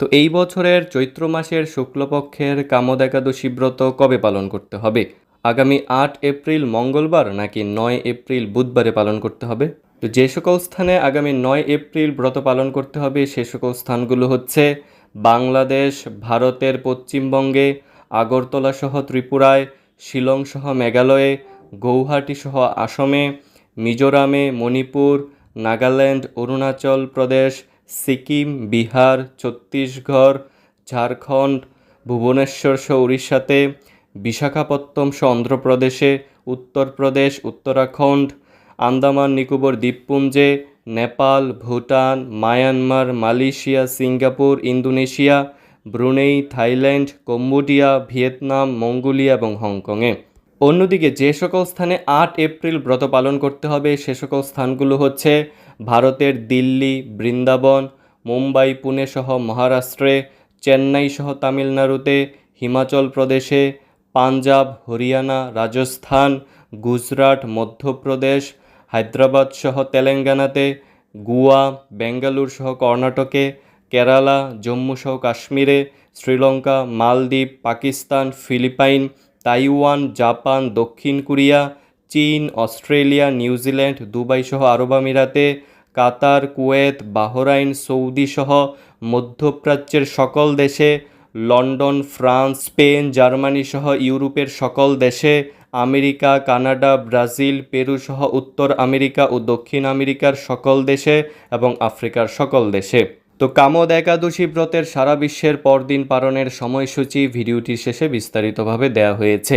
তো এই বছরের চৈত্র মাসের শুক্লপক্ষের কামদ একাদশী ব্রত কবে পালন করতে হবে? আগামী আট এপ্রিল মঙ্গলবার নাকি নয় এপ্রিল বুধবারে পালন করতে হবে? তো যে সকল স্থানে আগামী নয় এপ্রিল ব্রত পালন করতে হবে, সে সকল স্থানগুলো হচ্ছে বাংলাদেশ, ভারতের পশ্চিমবঙ্গে, আগরতলা সহ ত্রিপুরায়, শিলং সহ মেঘালয়ে, গৌহাটি সহ আসামে, মিজোরামে, মণিপুর, নাগাল্যান্ড, অরুণাচল প্রদেশ সিকিম, বিহার, ছত্তিশগড়, ঝাড়খণ্ড, ভুবনেশ্বর সহ উড়িষ্যাতে বিশাখাপত্তম সহ অন্ধ্রপ্রদেশে, Uttar Pradesh, Uttarakhand, Andaman, Nicobar দ্বীপপুঞ্জে, Nepal, Bhutan, Myanmar, Malaysia, Singapore, Indonesia, Brunei, Thailand, Cambodia, Vietnam, Mongolia এবং হংকংয়ে। অন্যদিকে যে সকল স্থানে আট এপ্রিল ব্রত পালন করতে হবে, সে সকল স্থানগুলো হচ্ছে ভারতের দিল্লি, বৃন্দাবন, মুম্বাই, পুনে সহ মহারাষ্ট্রে, চেন্নাই সহ তামিলনাড়ুতে, হিমাচল প্রদেশে, পাঞ্জাব, হরিয়ানা, রাজস্থান, গুজরাট, মধ্যপ্রদেশ, হায়দ্রাবাদ সহ তেলেঙ্গানাতে, গোয়া, বেঙ্গালুর সহ কর্ণাটকে, কেরালা, জম্মু সহ কাশ্মীরে, শ্রীলঙ্কা, মালদ্বীপ, পাকিস্তান, ফিলিপাইন, তাইওয়ান, জাপান, দক্ষিণ কোরিয়া চীন, অস্ট্রেলিয়া, নিউজিল্যান্ড, দুবাই সহ আরব আমিরাতে, কাতার, কুয়েত, বাহরাইন, সৌদি সহ মধ্যপ্রাচ্যের সকল দেশে, লন্ডন, ফ্রান্স, স্পেন, জার্মানি সহ ইউরোপের সকল দেশে, আমেরিকা, কানাডা, ব্রাজিল, পেরু সহ উত্তর আমেরিকা ও দক্ষিণ আমেরিকার সকল দেশে এবং আফ্রিকার সকল দেশে। তো কামদ একাদশী ব্রতের সারা বিশ্বের পরদিন পালনের সময়সূচি ভিডিওটির শেষে বিস্তারিতভাবে দেয়া হয়েছে।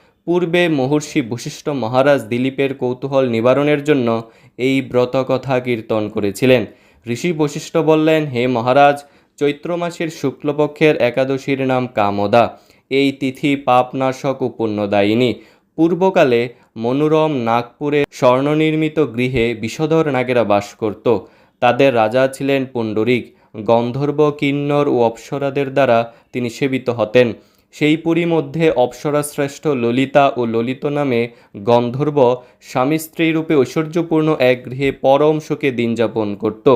পূর্বে মহর্ষি বশিষ্ঠ মহারাজ দিলীপের কৌতূহল নিবারণের জন্য এই ব্রত কথা কীর্তন করেছিলেন। ঋষি বশিষ্ঠ বললেন, হে মহারাজ, চৈত্র মাসের শুক্লপক্ষের একাদশীর নাম কামদা। এই তিথি পাপনাশক ও পুণ্যদায়িনী পূর্বকালে মনোরম নাগপুরে স্বর্ণনির্মিত গৃহে বিষধর নাগেরা বাস করত। তাদের রাজা ছিলেন পুণ্ডরিক। গন্ধর্ব, কিন্নর ও অপ্সরাদের দ্বারা তিনি সেবিত হতেন। সেই পুরী মধ্যে অপ্সরাশ্রেষ্ঠ ললিতা ও ললিত নামে গন্ধর্ব স্বামী স্ত্রী রূপে ঐশ্বর্যপূর্ণ এক গৃহে পরম শোকে দিন যাপন করত।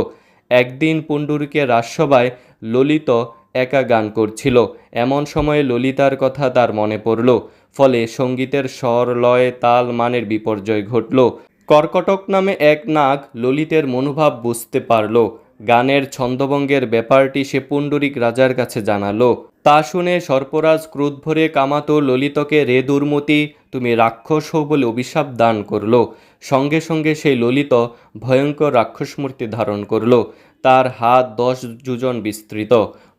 একদিন পুণ্ডরিকের রাজসভায় ললিত একা গান করছিল। এমন সময়ে ললিতার কথা তার মনে পড়ল। ফলে সঙ্গীতের স্বর, লয়, তাল, মানের বিপর্যয় ঘটল। কর্কটক নামে এক নাগ ললিতের মনোভাব বুঝতে পারল। গানের ছন্দভঙ্গের ব্যাপারটি সে পুণ্ডরিক রাজার কাছে জানালো। তা শুনে সর্পরাজ ক্রোধ ভরে কামাতো ললিতকে, রে দুর্মতি, তুমি রাক্ষস হও বলে অভিশাপ দান করল। সঙ্গে সঙ্গে সেই ললিত ভয়ঙ্কর রাক্ষস মূর্তি ধারণ করল। তার হাত দশ যোজন বিস্তৃত।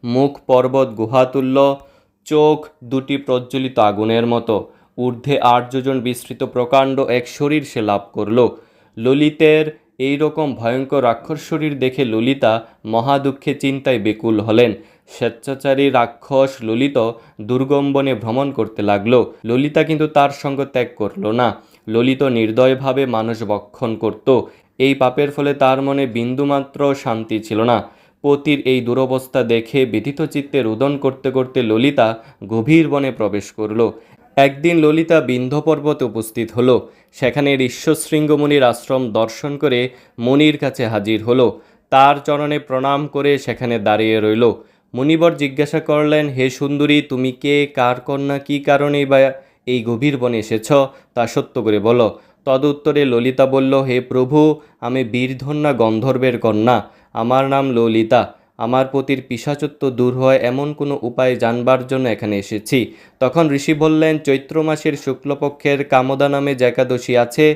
মুখ পর্বত গুহাতুল্য, চোখ দুটি প্রজ্বলিত আগুনের মতো। ঊর্ধ্বে আট যোজন বিস্তৃত প্রকাণ্ড এক শরীর সে লাভ করল। ললিতের এই রকম ভয়ঙ্কর রাক্ষস শরীর দেখে ললিতা মহাদুঃখে চিন্তায় বেকুল হলেন। স্বেচ্ছাচারী রাক্ষস ললিত দুর্গম বনে ভ্রমণ করতে লাগল। ললিতা কিন্তু তার সঙ্গ ত্যাগ করল না। ললিত নির্দয়ভাবে মানুষ বক্ষণ করত। এই পাপের ফলে তার মনে বিন্দুমাত্র শান্তি ছিল না। পতির এই দুরবস্থা দেখে ব্যথিত চিত্তে রোদন করতে করতে ললিতা গভীর বনে প্রবেশ করল। একদিন ললিতা বিন্ধ্য পর্বতে উপস্থিত হলো। সেখানে ঋষ্যশৃঙ্গমুনির আশ্রম দর্শন করে মুনির কাছে হাজির হলো। তার চরণে প্রণাম করে সেখানে দাঁড়িয়ে রইল। মুনিবর জিজ্ঞাসা করলেন, হে সুন্দরী, তুমি কে? কার কন্যা? কী কারণেই বা এই গভীর বনে এসেছ? তা সত্য করে বলো। তদুত্তরে ললিতা বলল, হে প্রভু, আমি বীরধন্যা গন্ধর্বের কন্যা। আমার নাম ললিতা। আমার পতির পিসাচত্ব দূর হয় এমন কোনো উপায় জানবার জন্য এখানে এসেছি। তখন ঋষি বললেন, চৈত্র মাসের শুক্লপক্ষের কামদা নামে একাদশী আছে,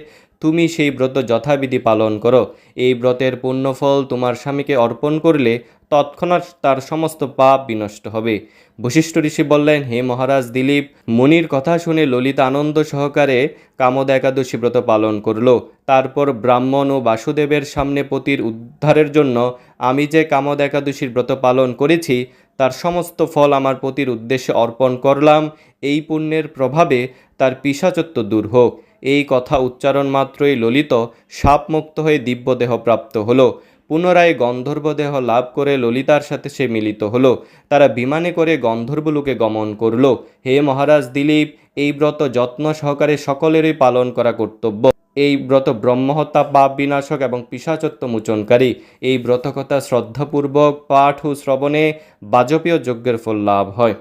তুমি সেই ব্রত যথাবিধি পালন করো। এই ব্রতের পুণ্যফল তোমার স্বামীকে অর্পণ করলে তৎক্ষণাৎ তার সমস্ত পাপ বিনষ্ট হবে। বশিষ্ঠ ঋষি বললেন, হে মহারাজ দিলীপ, মুনির কথা শুনে ললিত আনন্দ সহকারে কামদ একাদশী ব্রত পালন করল। তারপর ব্রাহ্মণ ও বাসুদেবের সামনে পতির উদ্ধারের জন্য আমি যে কামদ একাদশীর ব্রত পালন করেছি, তার সমস্ত ফল আমার পতির উদ্দেশ্যে অর্পণ করলাম। এই পুণ্যের প্রভাবে তার পিসাচত্ব দূর হোক। এই কথা উচ্চারণ মাত্রই ললিত সাপমুক্ত হয়ে দিব্যদেহ প্রাপ্ত হলো। পুনরায় গন্ধর্বদেহ লাভ করে ললিতার সাথে সে মিলিত হল। তারা বিমানে করে গন্ধর্বলোকে গমন করল। হে মহারাজ দিলীপ, এই ব্রত যত্ন সহকারে সকলেরই পালন করা কর্তব্য। এই ব্রত ব্রহ্মহত্যা পাপ বিনাশক এবং পিসাচত্ব মোচনকারী। এই ব্রতকথা শ্রদ্ধাপূর্বক, পাঠ ও শ্রবণে বাজপেয় যজ্ঞের ফল লাভ হয়।